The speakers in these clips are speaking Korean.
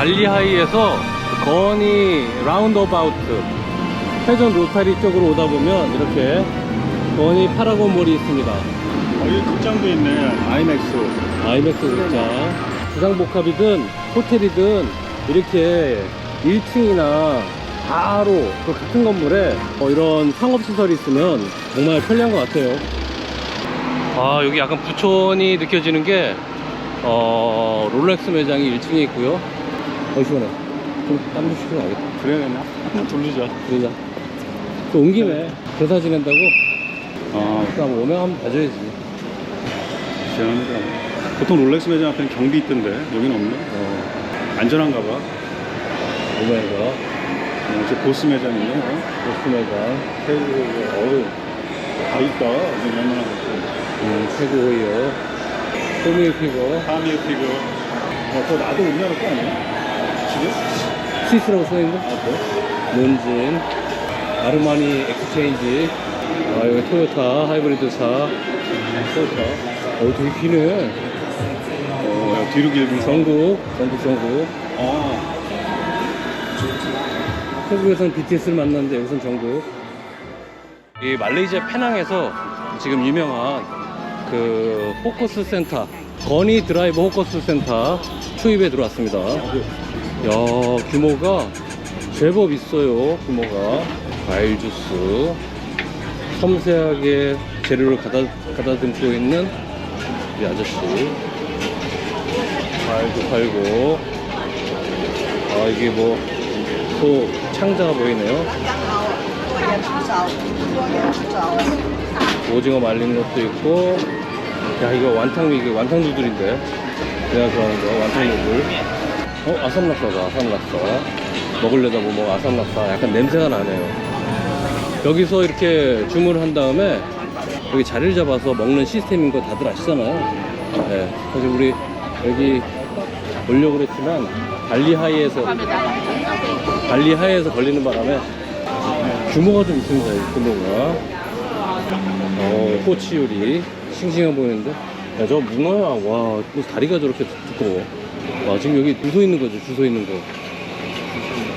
발리 하이에서 건이 라운드어바우트 회전 로타리 쪽으로 오다 보면 이렇게 건이 파라곤 몰이 있습니다. 여기 극장도 있네. 아이맥스. 아이맥스 극장 주상복합이든 호텔이든 이렇게 1층이나 바로 그 같은 건물에 어, 이런 상업시설이 있으면 정말 편리한 것 같아요 아 여기 약간 부촌이 느껴지는 게 어, 롤렉스 매장이 1층에 있고요 어 시원해 좀땀좀 쉬고 가겠다 그래, 한번 돌리자. 그러자 또 온 김에 대사 지낸다고 아, 그럼 오면 한번 봐줘야지 시원합니다. 보통 롤렉스 매장 앞에는 경비 있던데, 여기는 없네. 어, 안전한가 봐. 오메가 어, 저 보스 매장이네. 어? 보스 매장 테이블, 어우, 다 있다. 여기 웬만한 것도. 음, 최고예요. 소미 피고 파미의 피규어. 어, 그거 나도 우리나라 거 아니야? 지금? 스위스라고 써있는데? 아, 그래? 론진 아르마니 엑스체인지 아 여기 토요타 하이브리드 차 토요타 어 되게 기네 어, 야, 뒤로 길고. 전국 전국 전국 아, 태국에서는 BTS를 만났는데 여기선 전국 이 말레이시아 페낭에서 지금 유명한 그 포커스 센터 거니 드라이브 포커스 센터 투입에 들어왔습니다 야 규모가 제법 있어요 규모가. 과일 주스. 섬세하게 재료를 가다, 가다듬고 있는 우리 아저씨. 과일도 팔고. 아 이게 뭐또 창자가 보이네요. 오징어 말린 것도 있고. 야 이거 완탕 이게 완탕 누들인데. 내가 좋아하는 거 완탕 누들 어 아삼락사다 아삼락사. 먹으려다 보면 아삼락사. 약간 냄새가 나네요. 여기서 이렇게 주문을 한 다음에 여기 자리를 잡아서 먹는 시스템인 거 다들 아시잖아요. 네, 사실 우리 여기 오려고 그랬지만 발리 하이에서 발리 하이에서 걸리는 바람에 규모가 좀 있습니다 이 규모가. 어, 꼬치 요리 싱싱해 보이는데. 야 저 문어야 와 다리가 저렇게 두꺼워 와 지금 여기 줄서 있는 거죠 줄서 있는 거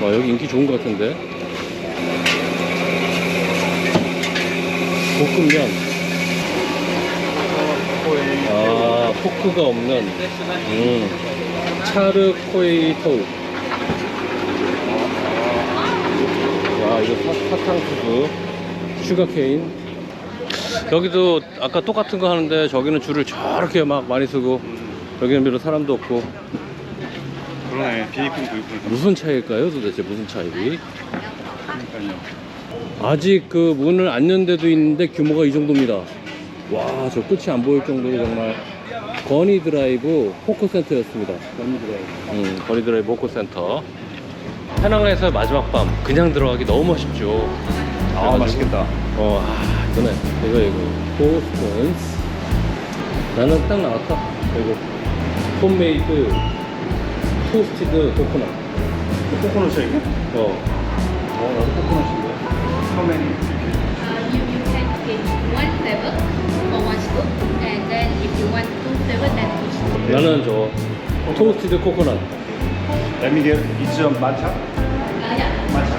와 여기 인기 좋은 것 같은데? 볶음면. 아 포크가 없는. 음, 차르 코이 토우 와 이거 사, 사탕수수 슈가케인. 여기도 아까 똑같은 거 하는데 저기는 줄을 저렇게 막 많이 서고 여기는 별로 사람도 없고 그러네. 비입품도 있고. 무슨 차이일까요 도대체 무슨 차이 그러니까요. 아직 그 문을 안 연 데도 있는데 규모가 이 정도입니다 와 저 끝이 안 보일 정도로 정말 거니 드라이브 포커 센터였습니다 거니 드라이브 음, 거니 드라이브 포커 센터 해낭에서 마지막 밤 그냥 들어가기 너무 멋있죠 아, 그래가지고- 맛있겠다. 어, 아, 이거네. 이거, 이거. 포스턴스. 나는 딱 나왔다. 이거. 홈메이드 토스티드 코코넛. 코코넛 쉐이크? 어. 어, 나도 코코넛인데. 처음에는 Uh, you, you can take one flavor for one scoop, and then if you want two flavor, then two scoop. 나는 저 토스티드 코코넛. Let me get each of matcha. Uh, yeah, matcha.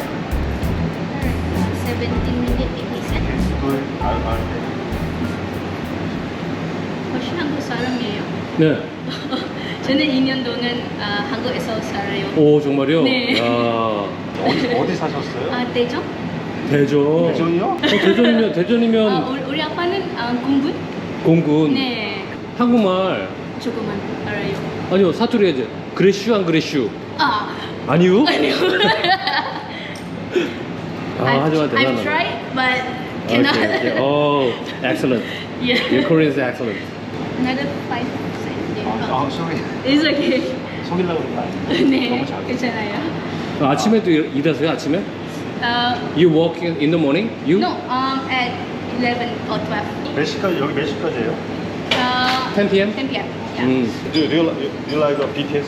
17 minute 80 cent. Good. I, I, 혹시 한국 사람이에요? 네. 저는 2년 동안 아, 한국에서 살아요. 오, 정말요? 네. 야 어디, 어디 사셨어요? 아, 대전? 대전. 대전이요? 어, 대전이면, 대전이면 아, 우리, 우리 아빠는 아, 공군? 공군. 네, 한국말. 조금만 알아요. 아니요, 사투리 해야지. 그레슈 안 그레슈? 아, 아니요? 아니요. 아, 하지만 대단하네. tried, but Okay, cannot. okay. Oh, excellent. Your yeah. Korean is excellent. Another 5 아, sorry. It's okay. 속이려고 그런 거 아니에요? 네, 너무 잘 괜찮아요. 아, 아침에도 일- 일하세요? 아침에? Uh, You work in, in the morning? You? no, um, at 11 or 12. 몇 시까지, 여기 몇 시까지예요? Uh, 10 p.m. 10 p.m. Yeah. 음. Do, do, you, li- you like BTS?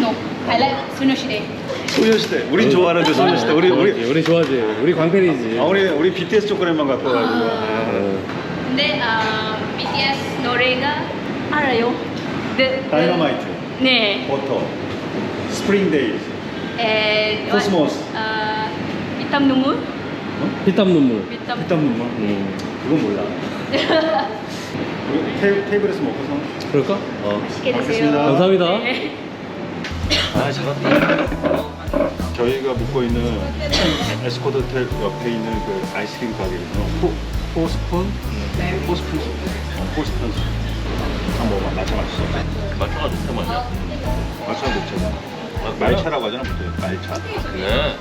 No, I like Sonoshide. 소녀시대. 우린 좋아하는데 소녀시대. 우리, 우리, 우리 좋아하지. 우리 광팬이지. 아, 우리, 우리 BTS 초콜릿만 갖고 와가지고. 어. 근데 uh, BTS 노래가 알아요. The, the- 다이너마이트, 네. 버터, 스프링 데이, And? 코스모스. Uh, hitam numur. 피땀 눈물. Hitam. 일단 눈물. 음. 그건 몰라. 우리 테이, 테이블에서 먹고서. 그럴까? 어. 맛있게 드세요. 알겠습니다. 감사합니다. 네. 아, 잘한다. 저희가 묵고 있는 에스코드 호텔 옆에 있는 그 아이스크림 가게에서는 포, 포스푼? 포스푼? 어, 포스푼. 한번 먹어봐. 마차 맛있어. 마차가 좋다, 맞아. 마차가 녹차잖아. 아, 말차라고 하잖아, 보통. 말차. 그래.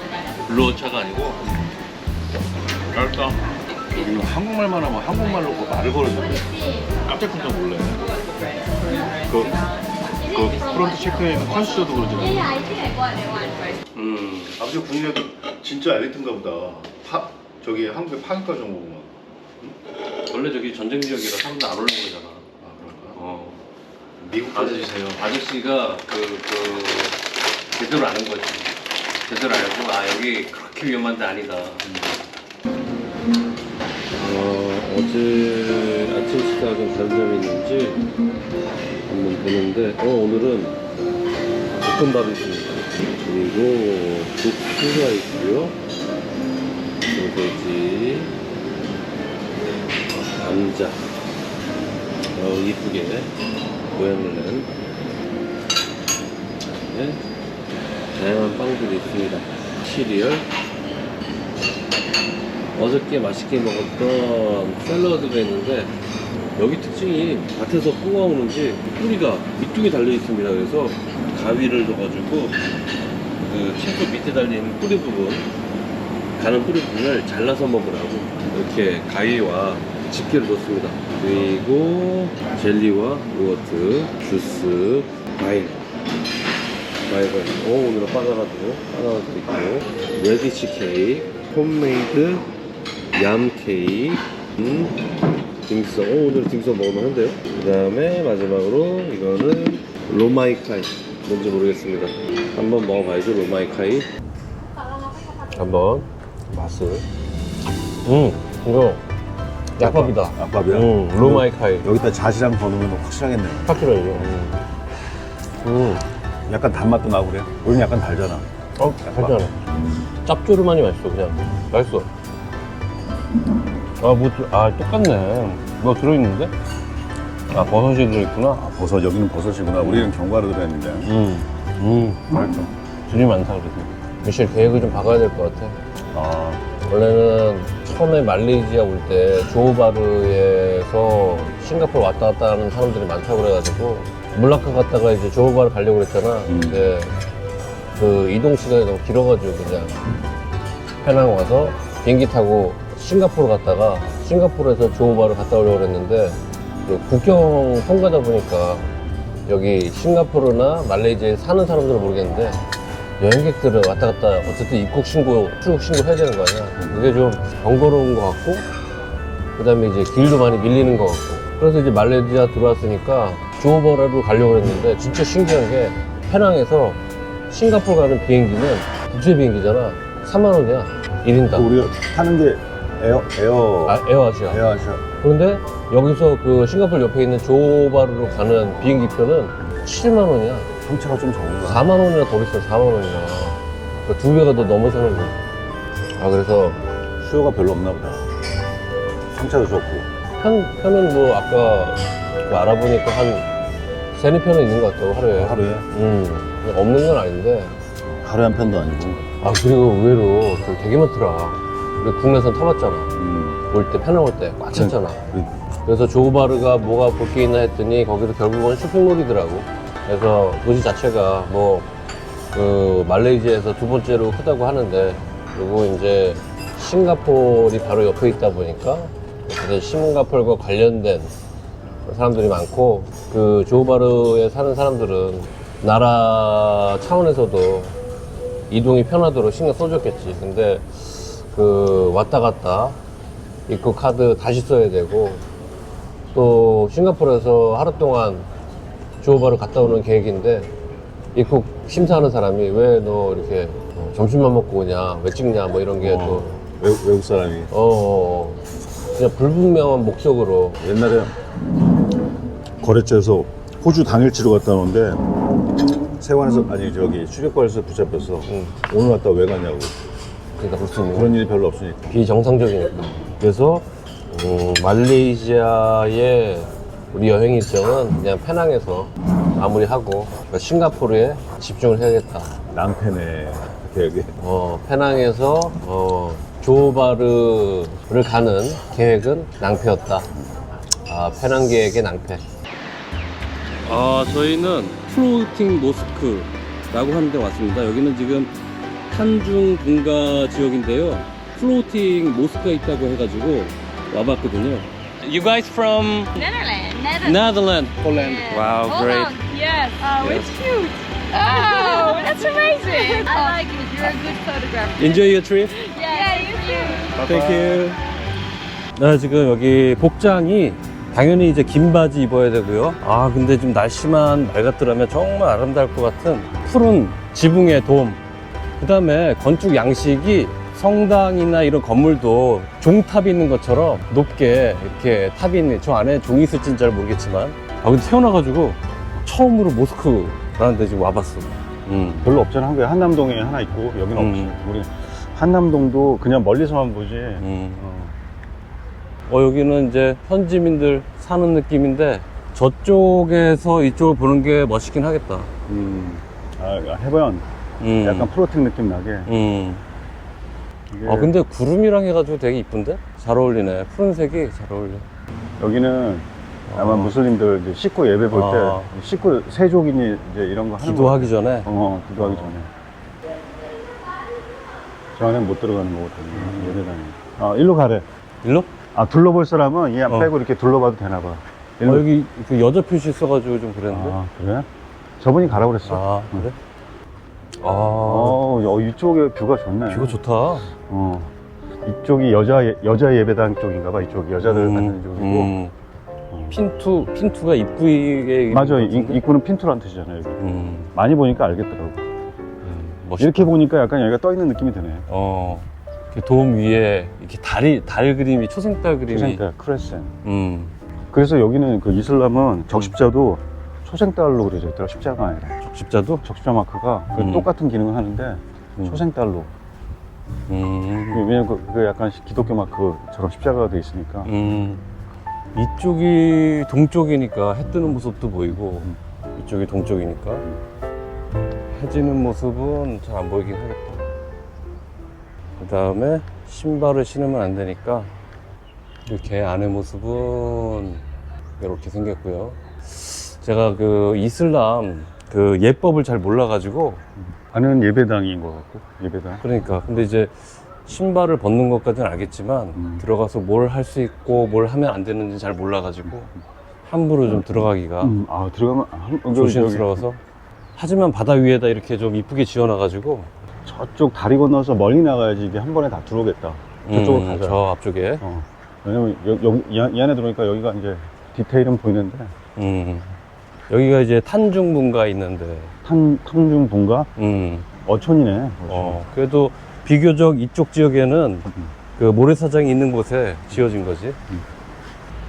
블루차가 아니고. 맛있다. 여기는 한국말만 하면 한국말로 그 말을 걸어주는 깜짝 깜짝 놀래. 그, 그 프론트 체크에 있는 컨슈저도 그러잖아. 음. 아버지 군인에도 진짜 엘리트인가 보다. 파, 저기 한국의 파니까 정보구만. 원래 저기 전쟁 지역이라 사람들 안 오는 거잖아. 미국 아저씨세요. 아저씨가 그, 그, 제대로 아는 거지. 제대로 알고, 아, 여기 그렇게 위험한 데 아니다. 어, 어제 아침 식사가 다른 점이 있는지 한번 보는데, 어, 오늘은 볶음밥이 있습니다. 그리고 국수가 있고요. 소세지, 감자. 어, 이쁘게 모양을 낸 네, 다양한 빵들이 있습니다. 시리얼, 어저께 맛있게 먹었던 샐러드가 있는데 여기 특징이 밭에서 뽑아오는지 뿌리가 밑둥이 달려 있습니다. 그래서 가위를 줘가지고 그 채소 밑에 달린 뿌리 부분, 가는 뿌리 부분을 잘라서 먹으라고 이렇게 가위와 집게를 넣습니다. 그리고 젤리와 요거트, 주스, 과일. 과일, 과일. 오, 오늘은 바나나도, 바나나도 있고, 레디치 케이크, 홈메이드 얌 케이크, 음, 딤섬. 오, 오늘 딤섬 먹으면 한대요. 그 다음에 마지막으로 이거는 로마이카이. 뭔지 모르겠습니다. 한번 먹어봐야죠, 로마이카이. 한번 맛을. 음, 이거 약밥이다. 약밥이야? 음, 로마이카이. 여기다 자시랑 더 넣으면 확실하겠네. 파키로요. 음, 약간 단맛도 나고 그래. 여기 약간 달잖아. 어, 괜찮아. 짭조름하니 맛있어, 그냥. 맛있어. 아, 뭐, 들- 아, 똑같네. 뭐 들어있는데? 아, 버섯이 들어있구나. 아, 버섯, 여기는 버섯이구나. 우리는 견과류 들어있는데. 음, 음, 맛있어. 줄이 많다, 그래도. 미실 계획을 좀 바꿔야 될 것 같아. 아, 원래는 처음에 말레이시아 올 때 조호바르에서 싱가포르 왔다 갔다 하는 사람들이 많다고 그래가지고 몰라카 갔다가 이제 조호바르 가려고 그랬잖아. 음. 근데 그 이동 시간이 너무 길어가지고 그냥 페낭 와서 비행기 타고 싱가포르 갔다가 싱가포르에서 조호바르 갔다 오려고 그랬는데 그 국경 통과다 보니까 여기 싱가포르나 말레이시아에 사는 사람들은 모르겠는데 여행객들은 왔다 갔다 어쨌든 입국 신고, 출국 신고 해야 되는 거 아니야. 그게 좀 번거로운 것 같고, 그 다음에 이제 길도 많이 밀리는 것 같고. 그래서 이제 말레이시아 들어왔으니까 조호바르로 가려고 했는데 진짜 신기한 게 페낭에서 싱가포르 가는 비행기는 국제 비행기잖아. 3만 원이야. 1인당. 우리가 타는 게 에어, 에어, 아, 에어아시아. 에어아시아. 그런데 여기서 그 싱가포르 옆에 있는 조호바르로 가는 비행기 표는 7만 원이야. 성차가 좀 적은가? 4만 원이나 더 비싸, 4만 원이나. 그두 배가 더 넘어서는 거지. 아, 그래서 수요가 별로 없나 보다. 성차도 좋고. 편, 편은 뭐 아까 그 알아보니까 한 세네 편은 있는 것 같다고, 하루에. 하루에? 음, 없는 건 아닌데. 하루에 한 편도 아니고. 아, 그리고 의외로 좀 되게 많더라. 우리 국내선 타봤잖아. 음. 올 때, 페낭 올 때 꽉 찼잖아. 그- 그래서 조우바르가 뭐가 볼 게 있나 했더니 거기서 결국은 쇼핑몰이더라고. 그래서 도시 자체가 뭐, 그, 말레이시아에서 두 번째로 크다고 하는데, 그리고 이제 싱가포르이 바로 옆에 있다 보니까, 싱가포르과 관련된 사람들이 많고, 그 조우바르에 사는 사람들은 나라 차원에서도 이동이 편하도록 신경 써줬겠지. 근데 그 왔다 갔다 입국 카드 다시 써야 되고, 또 싱가포르에서 하루 동안 조호바를 갔다 오는 계획인데 입국 심사하는 사람이 왜 너 이렇게 어, 점심만 먹고 오냐 왜 찍냐 뭐 이런 게또 외국, 외국 사람이. 어, 어, 그냥 불분명한 목적으로 옛날에 거래처에서 호주 당일치로 갔다 오는데 세관에서 아니 저기 출입관에서 붙잡혔어. 응. 오늘 갔다 왜 갔냐고. 그러니까 그럴 수 있는 그런 일이 별로 없으니까. 비정상적이니까. 그래서 음, 말레이시아의 우리 여행 일정은 그냥 페낭에서 마무리하고 그러니까 싱가포르에 집중을 해야겠다. 낭패네. 이렇게 얘기. 어, 페낭에서 어, 조바르를 가는 계획은 낭패였다. 아, 페낭 계획의 낭패. 아, 저희는 플로팅 모스크라고 하는 데 왔습니다. 여기는 지금 탄중 분가 지역인데요. 플로팅 모스크가 있다고 해가지고 와봤거든요. You guys from Netherlands. Netherlands, Poland. Wow, Hold great. on. Yes. Oh, it's cute. Oh, that's amazing. I like it. You're a good photographer. Enjoy your trip. Yeah, you too. Thank you. 나 지금 여기 복장이 당연히 이제 긴 바지 입어야 되고요. 아 근데 좀 날씨만 맑았더라면 정말 아름다울 것 같은 푸른 지붕의 돔. 그 다음에 건축 양식이 성당이나 이런 건물도 종탑이 있는 것처럼 높게 이렇게 탑이 있는 저 안에 종이 있을지는 잘 모르겠지만 아 근데 태어나가지고 처음으로 모스크라는 데 지금 와봤어. 음. 별로 없잖아. 한국에 한남동에 하나 있고 여기는 음. 없지. 우리 한남동도 그냥 멀리서만 보지. 음. 어, 여기는 이제 현지민들 사는 느낌인데 저쪽에서 이쪽을 보는 게 멋있긴 하겠다. 음. 아, 해변. 음. 약간 프로틴 느낌 나게. 음. 이게 아, 근데 구름이랑 해가지고 되게 이쁜데? 잘 어울리네. 푸른색이 잘 어울려. 여기는 아마 어. 무슬림들 이제 식구 예배 볼 때 아. 식구 세족이니 이제 이런 거 하는 기도하기 거. 전에. 어, 기도하기 전에. 저 안에 못 들어가는 거거든요. 예배당에. 아, 일로 가래. 일로? 아, 둘러볼 사람은 이안 어. 빼고 이렇게 둘러봐도 되나 봐. 어, 여기 그 여자 표시 있어가지고 좀 그랬는데. 아, 그래? 저분이 가라고 그랬어. 아, 그래? 아, 어, 여- 이쪽에 뷰가 좋네. 뷰가 좋다. 어. 이쪽이 여자, 예- 여자 예배당 쪽인가 봐. 이쪽 여자들 가는 쪽이고. 음. 어. 핀투, 핀투가 입구에. 맞아. 있는 것 이- 같은데? 입구는 핀투란 뜻이잖아요. 여기. 음, 많이 보니까 알겠더라고. 음, 멋있다. 이렇게 보니까 약간 여기가 떠 있는 느낌이 드네. 어, 이렇게 돔 위에 이렇게 달이, 달 그림이, 초생달 그림이. 초생달, 크레센. 음, 그래서 여기는 그 이슬람은 적십자도 초생달로 그려져 있더라. 십자가 아니라. 적십자도? 적십자 마크가 그 음. 똑같은 기능을 하는데 음. 초생달로. 음, 왜냐면 그, 그 약간 기독교 마크처럼 십자가가 돼 있으니까. 음. 이쪽이 동쪽이니까 해 뜨는 모습도 보이고, 이쪽이 동쪽이니까 해 지는 모습은 잘 안 보이긴 하겠다. 그 다음에 신발을 신으면 안 되니까, 이렇게 안의 모습은 이렇게 생겼고요. 제가 그 이슬람 그 예법을 잘 몰라가지고, 안은 예배당인 것 같고 예배당. 그러니까 근데 이제 신발을 벗는 것까지는 알겠지만 음. 들어가서 뭘 할 수 있고 뭘 하면 안 되는지 잘 몰라가지고 함부로 좀 들어가기가 음, 아 들어가면 아, 한- 여기, 조심스러워서 하지만 바다 위에다 이렇게 좀 이쁘게 지어놔가지고 여기 저쪽 다리 건너서 멀리 나가야지 이게 한 번에 다 들어오겠다. 저쪽으로 음, 가자. 저 앞쪽에 어. 왜냐면 여, 여기 이, 안- 이 안에 들어오니까 여기가 이제 디테일은 보이는데 음, 여기가 이제 탄중분가 있는데 탄 탕중 본가 음, 어촌이네. 어, 그래도 비교적 이쪽 지역에는 음. 그 모래사장이 있는 곳에 지어진 거지.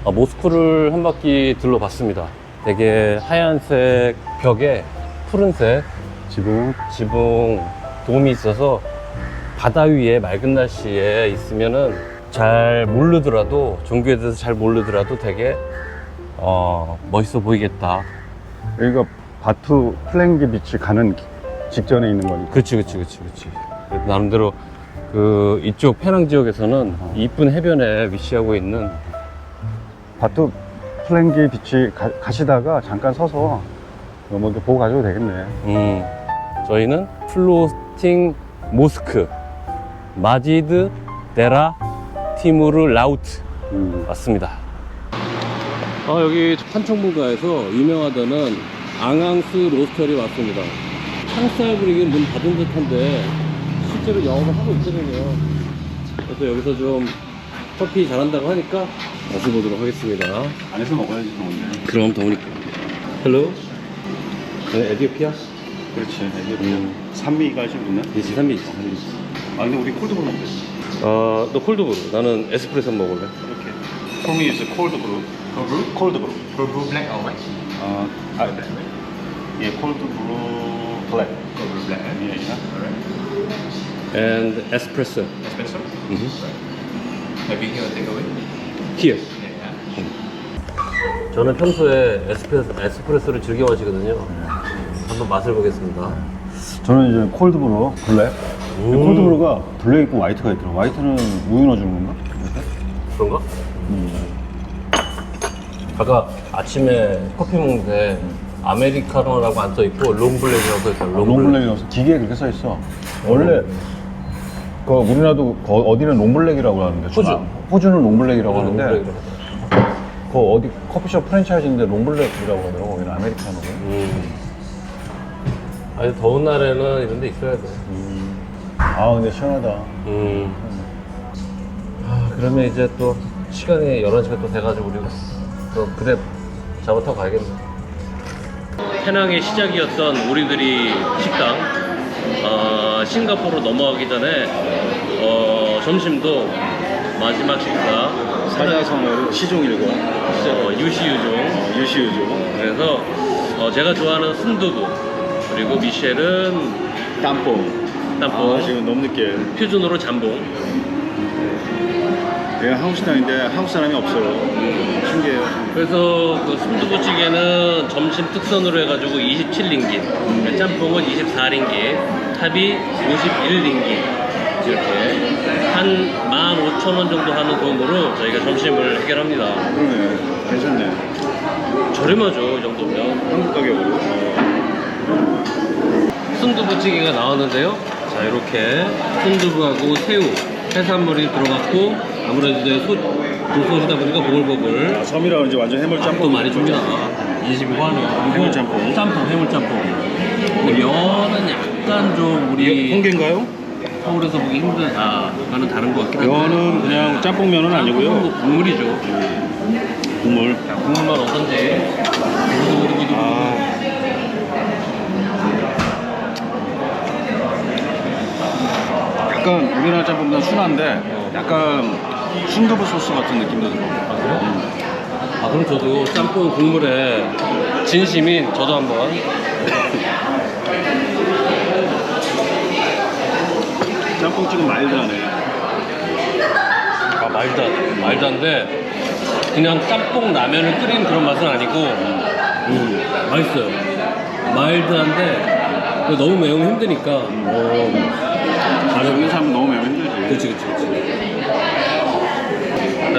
아, 모스크를 한 바퀴 둘러봤습니다. 되게 하얀색 벽에 푸른색 지금 지붕 돔이 있어서 바다 위에 맑은 날씨에 있으면은 잘 모르더라도 종교에 대해서 잘 모르더라도 되게 어, 멋있어 보이겠다. 여기가 바투 플랭기 비치 가는 기- 직전에 있는 거니까. 그렇지, 그렇지, 그렇지, 그렇지. 나름대로 그 이쪽 페낭 지역에서는 어. 이쁜 해변에 위치하고 있는 바투 플랭기 비치 가, 가시다가 잠깐 서서 뭐 이렇게 보고 가셔도 되겠네. 음, 저희는 플로팅 모스크 마지드 데라 티무르 라우트 음. 왔습니다. 아, 여기 판청분가에서 유명하다는 앙앙스 로스터리 왔습니다. 창살 분위기는 문 닫은 듯한데 실제로 영업을 하고 있거든요. 그래서 여기서 좀 커피 잘한다고 하니까 마셔보도록 하겠습니다. 안에서 먹어야지 좋은데. 그럼 더우니까. 헬로? 에디오피아? 그렇지. 이게 음. 산미가 좀 있나? 이지 산미 있지. 아 근데 우리 콜드브루 먹겠어. 아, 너 콜드브루. 나는 에스프레소 먹을래. 이렇게. Me is 콜드브루. 콜드브루. 콜드브루. Blue, black or white? 아, 아 예, 콜드브루 black. Cold brew black. Eh? Yeah, yeah. Alright. and espresso. Espresso. Mhm. Having here takeaway. Here. Yeah. yeah. 저는 평소에 에스프레소, 에스프레소를 즐겨 마시거든요. 한번 맛을 보겠습니다. 저는 이제 콜드브루 블랙. 음. 콜드브루가 블랙 있고 화이트가 있더라고. 화이트는 우유 넣어주는 건가? 그런가? 음. 아까 아침에 커피 먹는데 아메리카노라고 안 써있고 롱블랙이라고 써있어요. 롱블랙. 롱블랙이라서 기계에 그렇게 써 있어. 원래 그 우리나라도 거- 어디는 롱블랙이라고 하는데 호주. 아, 호주는 롱블랙이라고 하는데 롱블랙이라고. 그 어디 커피숍 프랜차이즈인데 롱블랙이라고 하더라고. 여기는 아메리카노고. 음. 아니 더운 날에는 이런 데 있어야 돼. 아 근데 시원하다. 음. 아, 그러면 이제 또 시간이 11시가 또 돼가지고 우리가 또 그래 잡아 타고 가야겠네. 해낭의 시작이었던 우리들이 식당 어, 싱가포르로 넘어가기 전에 어, 점심도 마지막 식사 사자성어로 시종일관. 어, 유시유종 어, 유시유종. 그래서 어, 제가 좋아하는 순두부 그리고 미셸은 땀뽕. 땀뽕 아, 지금 너무 늦게. 표준으로 잠봉 내가 한국 식당인데 한국 사람이 없어요. 신기해요. 그래서 그 순두부찌개는 점심 특선으로 해가지고 27링기, 짬뽕은 24링기, 탑이 51링기 이렇게 한 15,000원 정도 하는 돈으로 저희가 점심을 해결합니다. 그러네. 괜찮네. 저렴하죠, 이 정도면. 한국 가격으로. 어, 순두부찌개가 나왔는데요. 자, 이렇게 순두부하고 새우, 해산물이 들어갔고 아무래도 이제 소, 도소시다 보니까 보글보글 아, 섬이라 그런지 완전 해물 짬뽕. 또 많이 줍니다. 25만원. 해물짬뽕. 짬뽕, 해물짬뽕. 근데 면은 약간 좀 우리 홍게인가요? 서울에서 보기 힘든, 아, 그거는 다른 것 같긴 한데. 면은 그냥 짬뽕면은 아니고요. 뭐 국물이죠. 국물. 자, 국물만 어떤지. 아. 약간 우리나라 짬뽕보다 순한데 약간 순두부 소스 같은 느낌도 들고. 아, 그래? 아, 그럼 저도 짬뽕 국물에 진심인 저도 한번. 짬뽕 조금 마일드하네. 아, 안 돼. 그냥 짬뽕 라면을 끓이는 그런 맛은 아니고, 음, 맛있어요. 마일드한데, 너무 매우면 힘드니까, 어, 여기 다른, 사람 너무 매면 힘들지. 그치, 그치, 그치.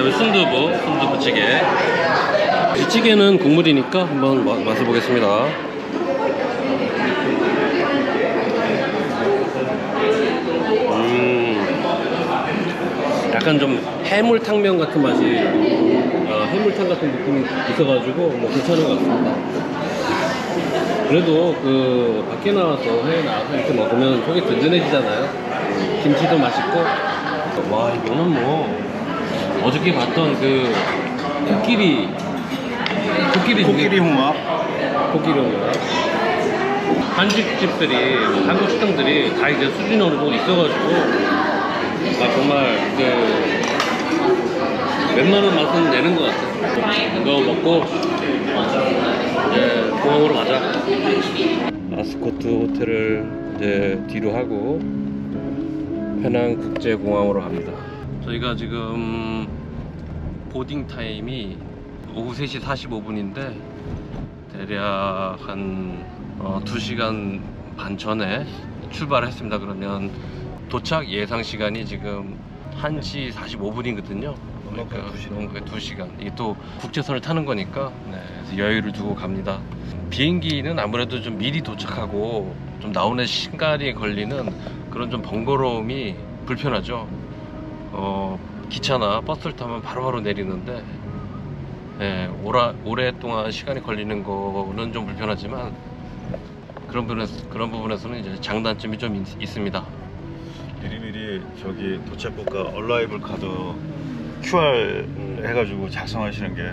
그 다음에 순두부, 순두부 찌개. 이 찌개는 국물이니까 한번 마- 맛을 보겠습니다. 음, 약간 좀 해물탕면 같은 맛이, 어, 해물탕 같은 느낌이 있어가지고 뭐 괜찮은 것 같습니다. 그래도 그 밖에 나와서 해외 나와서 이렇게 먹으면 속이 든든해지잖아요. 김치도 맛있고. 와 이거는 뭐 어저께 봤던 그 코끼리 코끼리 코끼리 홍합. 코끼리가 한식집들이 한국 식당들이 다 이제 수준이 어느 정도 있어가지고 아 정말 그 웬만한 맛은 내는 것 같아. 이거 먹고 이제 공항으로 가자. 아스코트 호텔을 이제 뒤로 하고 페낭 국제공항으로 갑니다. 저희가 지금 보딩 타임이 오후 3시 45분인데 대략 한 어, 2시간 반 전에 출발했습니다. 그러면 도착 예상 시간이 지금 1시 45분이거든요. 그러니까 넉넉하게 2시간. 이게 또 국제선을 타는 거니까 네, 여유를 두고 갑니다. 비행기는 아무래도 좀 미리 도착하고 좀 나오는 시간이 걸리는 그런 좀 번거로움이 불편하죠. 어, 기차나 버스를 타면 바로 바로 내리는데 예, 오라, 오랫동안 시간이 걸리는 거는 좀 불편하지만 그런 부분에서, 그런 부분에서는 이제 장단점이 좀 있, 있습니다. 미리미리 저기 도착국가 얼라이블 카드 QR 음. 해가지고 작성하시는 게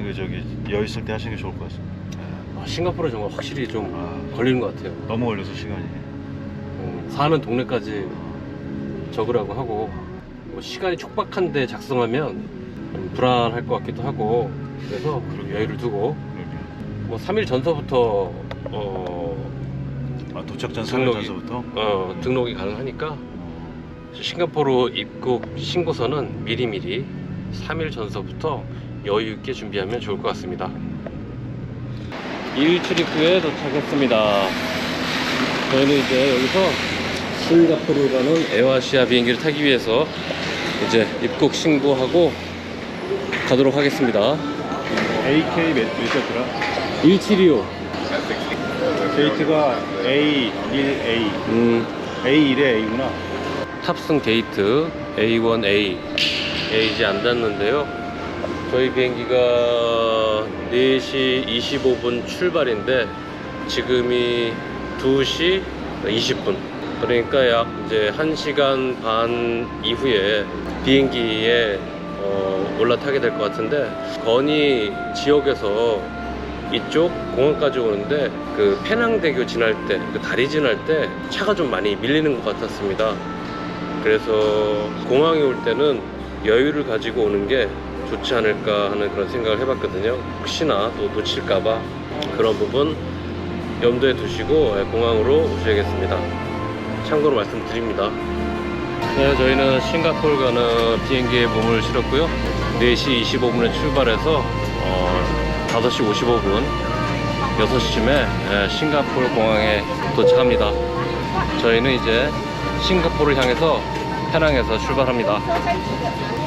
이게 저기 여 있을 때 하시는 게 좋을 것 같습니다. 아, 싱가포르 정말 확실히 좀 아, 걸리는 것 같아요. 너무 걸려서 시간이. 음, 사는 동네까지 적으라고 하고 뭐 시간이 촉박한데 작성하면 좀 불안할 것 같기도 하고 그래서 여유를 두고 그러게. 뭐 3일 전서부터 어, 아, 도착 전 등록이- 3일 전서부터? 어, 등록이 가능하니까 싱가포르 입국 신고서는 미리미리 3일 전서부터 여유 있게 준비하면 좋을 것 같습니다. 1 출입구에 도착했습니다. 저희는 이제 여기서 싱가포르 가는 에어아시아 비행기를 타기 위해서 이제 입국 신고하고 가도록 하겠습니다. AK 몇, 몇이었더라? 1725. 게이트가 A1A 음, A1에 A구나 탑승 게이트 A1A 게이지 안 닿는데요. 저희 비행기가 4시 25분 출발인데 지금이 2시 20분. 그러니까 약 이제 1시간 반 이후에 비행기에 어, 올라타게 될 것 같은데 건이 지역에서 이쪽 공항까지 오는데 그 페낭대교 지날 때, 그 다리 지날 때 차가 좀 많이 밀리는 것 같았습니다. 그래서 공항에 올 때는 여유를 가지고 오는 게 좋지 않을까 하는 그런 생각을 해봤거든요. 혹시나 또 놓칠까봐 그런 부분 염두에 두시고 예, 공항으로 오셔야겠습니다. 참고로 말씀드립니다. 네, 저희는 싱가포르 가는 비행기에 몸을 실었고요. 4시 25분에 출발해서 어, 5시 55분, 6시쯤에 싱가포르 공항에 도착합니다. 저희는 이제 싱가포르를 향해서 페낭에서 출발합니다.